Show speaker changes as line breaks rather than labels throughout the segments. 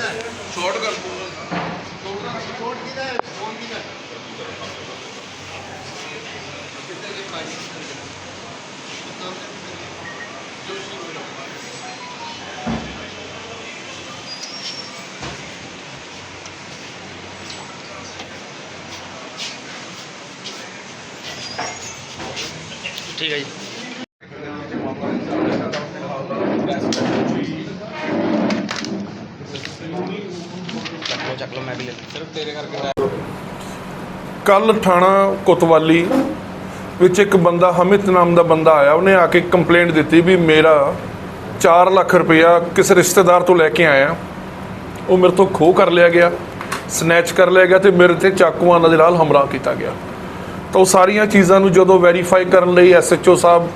Short ਕਰ ਦੂੰਗਾ
ਠੀਕ ਹੈ ਜੀ। ਚੱਕ ਲਓ ਚੱਕ ਲਓ ਮੈਂ ਵੀ ਲੈ ਸਿਰਫ ਤੇਰੇ ਕਰਕੇ
ਕੱਲ ਥਾਣਾ ਕੋਤਵਾਲੀ ਵਿੱਚ ਇੱਕ ਬੰਦਾ ਹਮਿਤ ਨਾਮ ਦਾ ਬੰਦਾ ਆਇਆ। ਉਹਨੇ ਆ ਕੇ ਕੰਪਲੇਂਟ ਦਿੱਤੀ ਵੀ ਮੇਰਾ 4 ਲੱਖ ਰੁਪਇਆ ਕਿਸੇ ਰਿਸ਼ਤੇਦਾਰ ਤੋਂ ਲੈ ਕੇ ਆਇਆ। ਉਹ ਮੇਰੇ ਤੋਂ ਖੋਹ ਕਰ ਲਿਆ ਗਿਆ ਸਨੈਚ ਕਰ ਲਿਆ ਗਿਆ ਤੇ ਮੇਰੇ ਤੇ ਚਾਕੂਆਂ ਦੇ ਨਾਲ ਹਮਲਾ ਕੀਤਾ ਗਿਆ। ਤਾਂ ਉਹ ਸਾਰੀਆਂ ਚੀਜ਼ਾਂ ਨੂੰ ਜਦੋਂ ਵੈਰੀਫਾਈ ਕਰਨ ਲਈ ਐਸਐਚਓ ਸਾਹਿਬ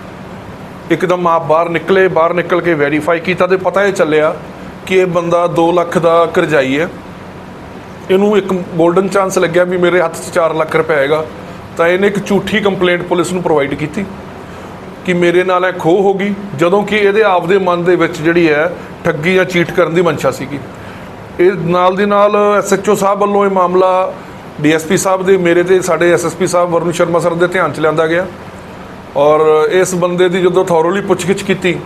ਇੱਕਦਮ ਆਪ ਬਾਹਰ ਨਿਕਲੇ ਬਾਹਰ ਨਿਕਲ ਕੇ ਵੈਰੀਫਾਈ ਕੀਤਾ ਤੇ ਪਤਾ ਇਹ ਚੱਲਿਆ ਕਿ ਇਹ ਬੰਦਾ 2 ਲੱਖ ਦਾ ਕਰਜ਼ਾਈ ਹੈ। ਇਹਨੂੰ ਇੱਕ 골ਡਨ ਚਾਂਸ ਲੱਗਿਆ ਵੀ ਮੇਰੇ ਹੱਥ 'ਚ 4 ਲੱਖ ਰੁਪਏ ਹੈਗਾ। ਤਾਂ ਇਹਨੇ ਇੱਕ ਝੂਠੀ ਕੰਪਲੇਂਟ ਪੁਲਿਸ ਨੂੰ ਪ੍ਰੋਵਾਈਡ ਕੀਤੀ ਕਿ ਮੇਰੇ ਨਾਲ ਇਹ ਖੋਹ ਹੋ ਗਈ, ਜਦੋਂ ਕਿ ਇਹਦੇ ਆਪਦੇ ਮਨ ਦੇ ਵਿੱਚ ਜਿਹੜੀ ਹੈ, ਠੱਗੀ ਜਾਂ ਚੀਟ ਕਰਨ ਦੀ ਮਨਸ਼ਾ ਸੀਗੀ। ਇਹ ਨਾਲ ਦੀ ਨਾਲ ਐਸਐਚਓ ਸਾਹਿਬ ਵੱਲੋਂ ਇਹ ਮਾਮਲਾ ਡੀਐਸਪੀ ਸਾਹਿਬ ਦੇ, ਮੇਰੇ ਤੇ ਸਾਡੇ ਐਸਐਸਪੀ ਸਾਹਿਬ ਵਰੁਣ ਸ਼ਰਮਾ ਸਰ ਦੇ ਧਿਆਨ 'ਚ ਲਿਆਂਦਾ ਗਿਆ। ਔਰ ਇਸ ਬੰਦੇ ਦੀ ਜਦੋਂ ਥੋਰੋਲੀ ਪੁੱਛਗਿੱਛ ਕੀਤੀ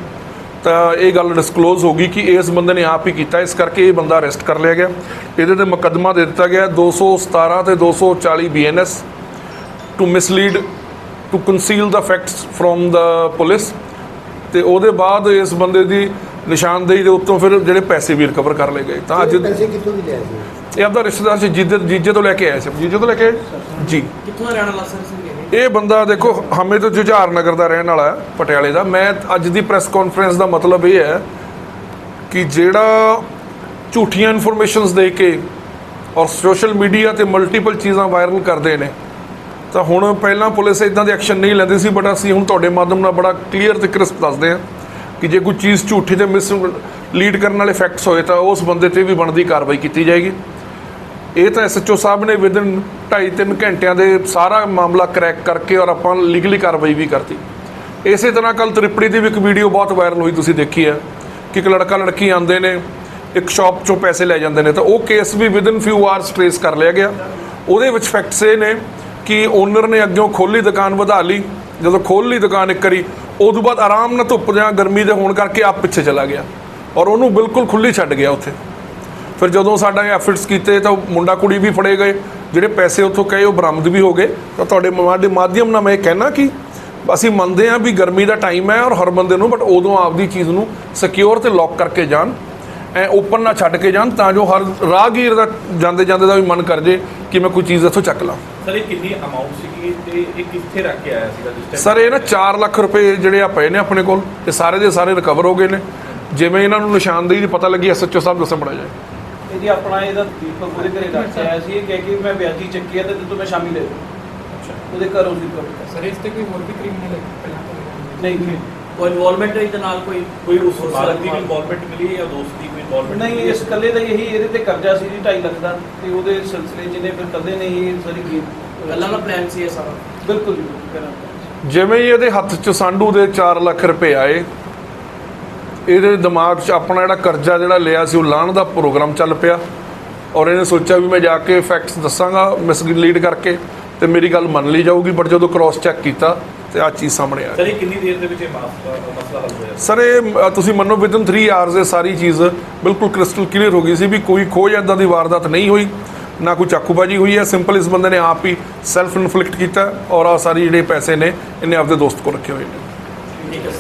ਤਾਂ ਇਹ ਗੱਲ ਡਿਸਕਲੋਜ਼ ਹੋ ਗਈ ਕਿ ਇਸ ਬੰਦੇ ਨੇ ਆਪ ਹੀ ਕੀਤਾ ਇਸ ਕਰਕੇ ਇਹ ਬੰਦਾ ਅਰੈਸਟ ਕਰ ਲਿਆ ਗਿਆ। ਇਹਦੇ ਤੇ ਮੁਕੱਦਮਾ ਦੇ ਦਿੱਤਾ ਗਿਆ 217 ਤੇ 240 BNS to mislead to conceal the facts from the police ਤੇ ਉਹਦੇ ਬਾਅਦ ਇਸ ਬੰਦੇ ਦੀ ਨਿਸ਼ਾਨਦੇਹੀ ਦੇ ਉੱਤੋਂ ਫਿਰ ਜਿਹੜੇ ਪੈਸੇ ਵੀ ਰਿਕਵਰ ਕਰ ਲਏ ਗਏ। ਤਾਂ ਅੱਜ
ਇਹ ਪੈਸੇ ਕਿੱਥੋਂ ਵੀ ਲਿਆ ਸੀ?
ਇਹ ਆਪਦਾ ਰਿਸ਼ਤੇਦਾਰ ਸੀ ਜੀਜੇ ਜੀਜੇ ਤੋਂ ਲੈ ਕੇ ਆਇਆ ਸੀ। ਜੀਜੇ ਤੋਂ ਲੈ ਕੇ ਆਏ? ਜੀ।
ਕਿੱਥੋਂ ਦਾ ਰਹਿਣ ਵਾਲਾ ਸਰ ਸਿੰਘ ਇਹ
ਬੰਦਾ ਦੇਖੋ, ਹਮੇ ਤੋਂ ਜੁਝਾਰ ਨਗਰ ਦਾ ਰਹਿਣ ਵਾਲਾ ਹੈ, ਪਟਿਆਲੇ ਦਾ। ਮੈਂ ਅੱਜ ਦੀ ਪ੍ਰੈਸ ਕਾਨਫਰੰਸ ਦਾ ਮਤਲਬ ਇਹ ਹੈ ਕਿ ਜਿਹੜਾ ਝੂਠੀਆਂ ਇਨਫੋਰਮੇਸ਼ਨਸ ਦੇ ਕੇ ਔਰ ਸੋਸ਼ਲ ਮੀਡੀਆ ਤੇ ਮਲਟੀਪਲ ਚੀਜ਼ਾਂ ਵਾਇਰਲ ਕਰਦੇ ਨੇ, ਤਾਂ ਹੁਣ ਪਹਿਲਾਂ ਪੁਲਿਸ ਇਦਾਂ ਦੇ ਐਕਸ਼ਨ ਨਹੀਂ ਲੈਂਦੀ ਸੀ ਬਟ ਅਸੀਂ ਹੁਣ ਤੁਹਾਡੇ ਮਾਧਿਅਮ ਨਾਲ ਬੜਾ ਕਲੀਅਰ ਤੇ ਕ੍ਰਿਸਪ ਦੱਸਦੇ ਹਾਂ ਕਿ ਜੇ ਕੋਈ ਚੀਜ਼ ਝੂਠੀ ਤੇ ਮਿਸ ਲੀਡ ਕਰਨ ਵਾਲੇ ਫੈਕਟਸ ਹੋਏ ਤਾਂ ਉਸ ਬੰਦੇ ਤੇ ਵੀ ਬਣਦੀ ਕਾਰਵਾਈ ਕੀਤੀ ਜਾਏਗੀ। ਇਹ ਤਾਂ ਐਸਐਚਓ ਸਾਹਿਬ ਨੇ ਵਿਦਨ 2.5-3 ਘੰਟਿਆਂ ਦੇ ਸਾਰਾ ਮਾਮਲਾ ਕਰੈਕ ਕਰਕੇ ਔਰ ਆਪਾਂ ਲੀਗਲੀ ਕਾਰਵਾਈ ਵੀ ਕਰਤੀ। ਇਸੇ ਤਰ੍ਹਾਂ ਕੱਲ ਤ੍ਰਿਪੜੀ ਦੀ ਵੀ ਇੱਕ ਵੀਡੀਓ ਬਹੁਤ ਵਾਇਰਲ ਹੋਈ, ਤੁਸੀਂ ਦੇਖੀ ਹੈ ਕਿ ਇੱਕ ਲੜਕਾ ਲੜਕੀ ਆਉਂਦੇ ਨੇ, ਇੱਕ ਸ਼ਾਪ ਚੋਂ ਪੈਸੇ ਲੈ ਜਾਂਦੇ ਨੇ। ਤਾਂ ਉਹ ਕੇਸ ਵੀ ਵਿਦਨ ਫਿਊ ਆਵਰਸ ਟ੍ਰੇਸ ਕਰ ਲਿਆ ਗਿਆ। ਉਹਦੇ ਵਿੱਚ ਫੈਕਟਸ ਇਹ ਨੇ ਕਿ ਓਨਰ ਨੇ ਅੱਗਿਓਂ ਖੋਲੀ ਦੁਕਾਨ ਵਧਾ ਲਈ। ਜਦੋਂ ਖੋਲ ਲਈ ਦੁਕਾਨ ਇੱਕ ਵਾਰੀ ਉਦੋਂ ਬਾਅਦ ਆਰਾਮ ਨਾਲ ਧੁੱਪ ਜਾਂ ਗਰਮੀ ਦੇ ਹੋਣ ਕਰਕੇ ਆਪ ਪਿੱਛੇ ਚਲਾ ਗਿਆ। ਔਰ ਉਹਨੂੰ ਬਿਲਕੁਲ ਖੁੱਲੀ ਛੱਡ ਗਿਆ ਉੱਥੇ। ਫਿਰ ਜਦੋਂ ਸਾਡਾ ਐਫਰਟਸ ਕੀਤੇ ਤਾਂ ਉਹ ਮੁੰਡਾ ਕੁੜੀ ਵੀ ਫੜੇ ਗਏ। ਜਿਹੜੇ ਪੈਸੇ ਉੱਥੋਂ ਕਹੇ ਉਹ ਬਰਾਮਦ ਵੀ ਹੋ ਗਏ। ਤਾਂ ਤੁਹਾਡੇ ਮਾਧਿਅਮ ਮਾਧਿਅਮ ਨਾਲ ਮੈਂ ਇਹ ਕਹਿਣਾ ਕਿ ਅਸੀਂ ਮੰਨਦੇ ਹਾਂ ਵੀ ਗਰਮੀ ਦਾ ਟਾਈਮ ਹੈ ਔਰ ਹਰ ਬੰਦੇ ਨੂੰ ਬਟ ਉਦੋਂ ਆਪਦੀ ਚੀਜ਼ ਨੂੰ ਸਿਕਿਉਰ ਤੇ ਲੌਕ ਕਰਕੇ ਜਾਣ। ਐ ਓਪਨ ਨਾ ਛੱਡ ਕੇ ਜਾਣ ਤਾਂ ਜੋ ਹਰ ਰਾਹਗੀਰ ਦਾ ਜਾਂਦੇ ਜਾਂਦੇ ਦਾ ਵੀ ਮਨ ਕਰ ਜੇ ਕਿ ਮੈਂ ਕੋਈ ਚੀਜ਼ ਇੱਥੋਂ ਚੱਕ ਲਾਂ।
ਸਰ ਇਹ ਕਿੰਨੀ ਅਮਾਉਂਟ ਸੀਗੀ ਤੇ ਇਹ ਕਿੱਥੇ ਰੱਖ ਕੇ ਆਇਆ ਸੀਗਾ ਜਿਸ
ਸਰ ਇਹ ਨਾ 4 ਲੱਖ ਰੁਪਏ ਜਿਹੜੇ ਆ ਪਏ ਨੇ ਆਪਣੇ ਕੋਲ ਇਹ ਸਾਰੇ ਦੇ ਸਾਰੇ ਰਿਕਵਰ ਹੋ ਗਏ ਨੇ। ਜਿਵੇਂ ਇਹਨਾਂ ਨੂੰ ਨਿਸ਼ਾਨਦੇਹੀ ਦੀ ਪਤਾ ਲੱਗੀ ਐਸਐਚਓ ਸਾਹਿਬ ਦੱਸਣ ਬੜਾ ਜਾਏ।
ਇਹ ਜੀ ਆਪਣਾ ਇਹਦਾ ਦੀਪਕ ਉਹਦੇ ਘਰੇ ਕੇ ਆਇਆ ਸੀ ਇਹ ਕਹਿ ਕੇ ਮੈਂ ਵਿਆਜੀ ਚੱਕੀ ਆ ਤੇ ਤੂੰ ਮੈਂ ਸ਼ਾਮੀ ਲੈ ਲਊਂ। ਉਹਦੇ ਘਰੋਂ ਦੀ ਕਰ
ਸਰ ਇਸ ਤੇ ਕੋਈ ਹੋਰ ਵੀ ਕ੍ਰਿਮੀਨਲ ਤੋਂ
ਨਹੀਂ ਨਹੀਂ।
ਕੋਈ ਇਨਵੋਲਵਮੈਂਟ ਇਹਦੇ ਨਾਲ ਕੋਈ
ਕੋਈ ਉਸ ਮਾਲਕ ਦੀ ਇਨਵੋਲਵਮੈਂਟ ਮਿਲੀ ਹੈ ਜਾਂ ਦੋਸਤ ਦੀ ਕੋਈ ਇਨਵੋਲਵਮੈਂਟ
ਨਹੀਂ ਇਸ ਕੱਲੇ ਦਾ ਇਹੀ ਇਹਦੇ ਤੇ ਕਰਜ਼ਾ ਸੀ ਜੀ 2.5 ਲੱਖ ਦਾ ਤੇ ਉਹਦੇ ਸਿਲਸਿਲੇ ਜਿਹਨੇ ਫਿਰ ਕੱਲੇ ਨੇ ਹੀ ਸਾਰੀ ਗੇਮ
ਗੱਲਾਂ ਦਾ ਪਲਾਨ ਸੀ ਇਹ ਸਾਰਾ?
ਬਿਲਕੁਲ ਜੀ
ਜਿਵੇਂ ਹੀ ਇਹਦੇ ਹੱਥ 'ਚ ਸਾਂਢੂ ਦੇ 4 ਲੱਖ ਰੁਪਏ ਆਏ ਇਹਦੇ ਦਿਮਾਗ 'ਚ ਆਪਣਾ ਜਿਹੜਾ ਕਰਜ਼ਾ ਜਿਹੜਾ ਲਿਆ ਸੀ ਉਹ ਲਾਣ ਦਾ ਪ੍ਰੋਗਰਾਮ ਚੱਲ ਪਿਆ। ਔਰ ਇਹਨੇ ਸੋਚਿਆ ਵੀ ਮੈਂ ਜਾ ਕੇ ਫੈਕਟਸ ਦੱਸਾਂਗਾ ਮਿਸਲੀਡ ਕਰਕੇ ਤੇ ਮੇਰੀ ਗੱਲ ਮੰਨ ਲਈ ਜਾਊਗੀ। ਬਟ ਜਦੋਂ ਕ੍ਰਾਸ ਚੈੱਕ ਕੀਤਾ ਤੇ ਆ ਚੀਜ਼ ਸਾਹਮਣੇ ਆ
ਸਰ ਇਹ ਕਿੰਨੀ ਦੇਰ ਦੇ ਵਿੱਚ ਇਹ ਮਾਸ- ਮਸਲਾ ਹੱਲ ਹੋਇਆ?
ਸਰ ਇਹ ਤੁਸੀਂ ਮੰਨੋ ਵਿਦਨ 3 ਆਵਰਸ ਇਹ ਸਾਰੀ ਚੀਜ਼ ਬਿਲਕੁਲ ਕ੍ਰਿਸਟਲ ਕਲੀਅਰ ਹੋ ਗਈ ਸੀ ਵੀ ਕੋਈ ਖੋਜ ਇਦਾਂ ਦੀ ਵਾਰਦਾਤ ਨਹੀਂ ਹੋਈ ਨਾ ਕੋਈ ਚਾਕੂਬਾਜੀ ਹੋਈ ਹੈ। ਸਿੰਪਲ ਇਸ ਬੰਦੇ ਨੇ ਆਪ ਹੀ ਸੈਲਫ ਇਨਫਲਿਕਟ ਕੀਤਾ ਔਰ ਆ ਸਾਰੀ ਜਿਹੜੇ ਪੈਸੇ ਨੇ ਇਹਨੇ ਆਪਦੇ ਦੋਸਤ ਕੋਲ ਰੱਖੇ ਹੋਏ ਨੇ।